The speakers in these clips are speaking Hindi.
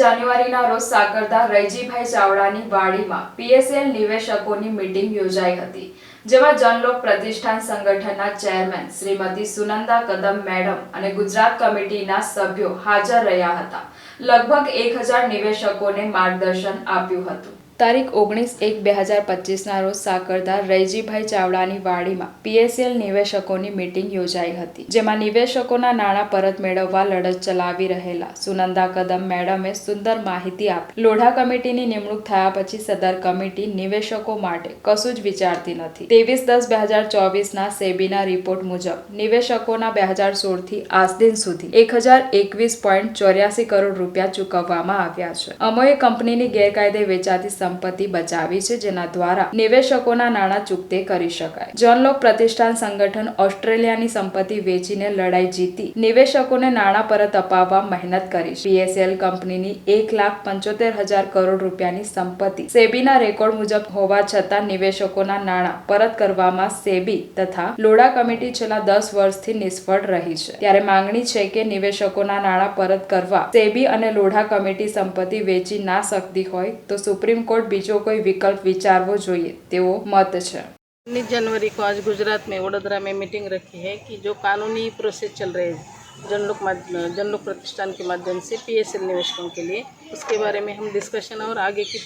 જાન્યુઆરીના રોજ સાકરદા રૈજીભાઈ ચાવડાની વાડીમાં પીએસએલ નિવેશકોની મીટિંગ યોજાઈ હતી, જેમાં જનલોક પ્રતિષ્ઠાન સંગઠનના ચેરમેન શ્રીમતી સુનંદા કદમ મેડમ અને ગુજરાત કમિટીના સભ્યો હાજર રહ્યા હતા. લગભગ એક હજાર નિવેશકોને માર્ગદર્શન આપ્યું હતું. તારીખ ઓગણીસ એક બે હજાર પચીસના રોજ સાકરદાર રૈજીભાઈ ચાવડાની વાડીમાં પીએસએલ નિવેશકોની મીટિંગ યોજાઈ હતી, જેમાં નિવેશકોના નાણાં પરત મેળવવા લડત ચલાવી રહેલા સુનંદા કદમ મેડમે સુંદર માહિતી આપી. લોઢા કમિટીની નિમણૂક થયા પછી સદર કમિટી નિવેશકો માટે કશું જ વિચારતી નથી. ત્રેવીસ દસ બે હજાર ચોવીસના સેબીના રિપોર્ટ મુજબ, નિવેશકોના બે હજાર સોળથી આજ દિન સુધી એક હજાર એકવીસ પોઈન્ટ ચોર્યાસી કરોડ રૂપિયા ચૂકવવામાં આવ્યા છે. અમોએ કંપનીની ગેરકાયદે વેચાતી સંપત્તિ બચાવી છે, જેના દ્વારા નિવેશકોના નાણાં ચૂકતે કરી શકાય. જનલોક પ્રતિષ્ઠાન સંગઠન ઓસ્ટ્રેલિયાની સંપત્તિ વેચીને લડાઈ જીતી નિવેશકોને નાણાં પરત અપાવવા મહેનત કરી છે. પીએસએલ કંપનીની એક લાખ પંચોતેર હજાર કરોડ રૂપિયાની સંપત્તિ સેબીના રેકોર્ડ મુજબ હોવા છતાં નિવેશકોના નાણાં પરત કરવામાં સેબી તથા લોડા કમિટી છેલ્લા દસ વર્ષથી નિષ્ફળ રહી છે. ત્યારે માંગણી છે કે નિવેશકોના નાણાં પરત કરવા સેબી અને લોઢા કમિટી સંપત્તિ વેચી ના શકતી હોય તો સુપ્રીમ કોર્ટ બીજો કોઈ વિકલ્પ વિચારવો જોઈએ તેવો મત છે उन्नीस जनवरी को आज गुजरात में वडोदरा में मीटिंग रखी है कि जो कानूनी प्रोसेस चल रहे हैं जनलोक माध- जनलोक प्रतिष्ठान के माध्यम से पीएसएल निवेशकों के लिए उसके बारे में हम डिस्कशन और आगे की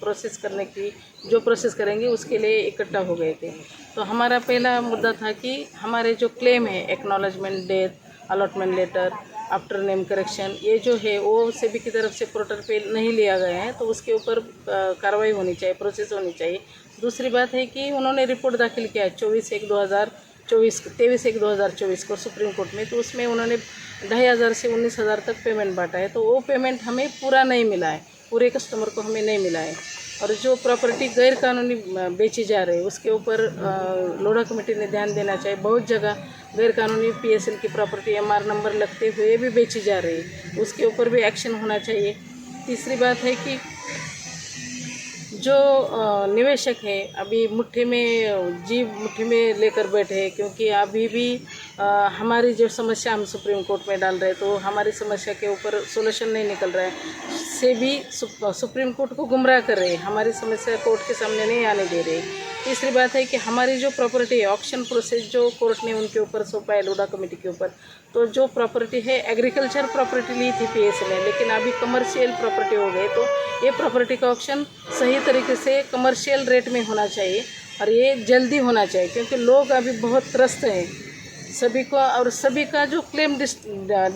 प्रोसेस करने की जो प्रोसेस करेंगे उसके लिए इकट्ठा हो गए थे तो हमारा पहला मुद्दा था कि हमारे जो क्लेम है acknowledgement death allotment letter after name correction ये जो है, वो सेबी की तरफ़ से पोर्टल पे नहीं लिया गया है तो उसके ऊपर कार्रवाई होनी चाहिए प्रोसेस होनी चाहिए। दूसरी बात है कि उन्होंने रिपोर्ट दाखिल किया है, चौबीस एक दो हज़ार चौबीस, तेईस एक दो हज़ार चौबीस को सुप्रीम कोर्ट में तो उसमें उन्होंने ढाई हज़ार से उन्नीस हज़ार तक पेमेंट बांटा है तो वो पेमेंट हमें पूरा नहीं मिला है, पूरे कस्टमर को हमें नहीं मिला है। और जो प्रॉपर्टी गैर कानूनी बेची जा रही है, उसके ऊपर लोढ़ा कमेटी ने ध्यान देना चाहिए। बहुत जगह गैर कानूनी पीएसएल की प्रॉपर्टी एमआर नंबर लगते हुए भी बेची जा रही है। उसके ऊपर भी एक्शन होना चाहिए। तीसरी बात है कि जो निवेशक है, अभी मुट्ठी में, जीव मुट्ठी में लेकर बैठे हैं, क्योंकि अभी भी अ, हमारी जो समस्या हम सुप्रीम कोर्ट में डाल रहे तो हमारी समस्या के ऊपर सोल्यूशन नहीं निकल रहा है। से भी सुप- सुप्रीम कोर्ट को गुमराह कर रहे हैं। हमारी समस्या कोर्ट के सामने नहीं आने दे रहे तीसरी बात है कि हमारी जो प्रॉपर्टी है ऑक्शन प्रोसेस जो कोर्ट ने उनके ऊपर सौंपा है लोडा कमेटी के ऊपर तो जो प्रॉपर्टी है एग्रीकल्चर प्रॉपर्टी ली थी पी ने लेकिन अभी कमर्शियल प्रॉपर्टी हो गई तो ये प्रॉपर्टी का ऑप्शन सही तरीके से कमर्शियल रेट में होना चाहिए और ये जल्दी होना चाहिए क्योंकि लोग अभी बहुत त्रस्त हैं। सभी को और सभी का जो क्लेम डिस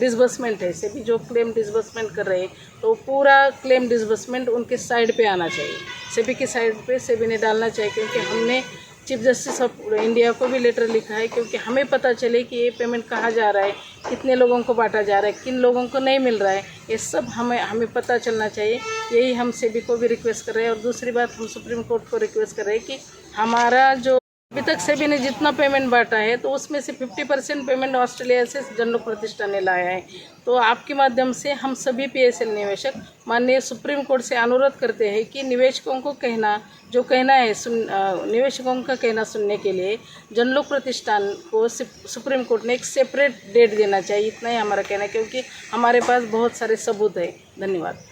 डिसबर्समेंट है, सभी जो क्लेम डिसबर्समेंट कर रहे हैं तो पूरा क्लेम डिसबर्समेंट उनके साइड पे आना चाहिए। सभी के साइड पे सभी ने डालना चाहिए क्योंकि हमने चीफ जस्टिस ऑफ़ इंडिया को भी लेटर लिखा है क्योंकि हमें पता चले कि ये पेमेंट कहाँ जा रहा है, कितने लोगों को बांटा जा रहा है, किन लोगों को नहीं मिल रहा है, ये सब हमें हमें पता चलना चाहिए। यही हम सभी को भी रिक्वेस्ट कर रहे हैं और दूसरी बात हम सुप्रीम कोर्ट को रिक्वेस्ट कर रहे हैं कि हमारा जो अभी तक सेबी ने जितना पेमेंट बांटा है तो उसमें से 50 परसेंट पेमेंट ऑस्ट्रेलिया से जनलोक प्रतिष्ठान ने लाया है। तो आपके माध्यम से हम सभी पीएसएल निवेशक माननीय सुप्रीम कोर्ट से अनुरोध करते हैं कि निवेशकों को कहना, जो कहना है सुन निवेशकों का कहना सुनने के लिए जनलोक प्रतिष्ठान को सुप्रीम कोर्ट ने एक सेपरेट डेट देना चाहिए। इतना ही हमारा कहना है, क्योंकि हमारे पास बहुत सारे सबूत है। धन्यवाद।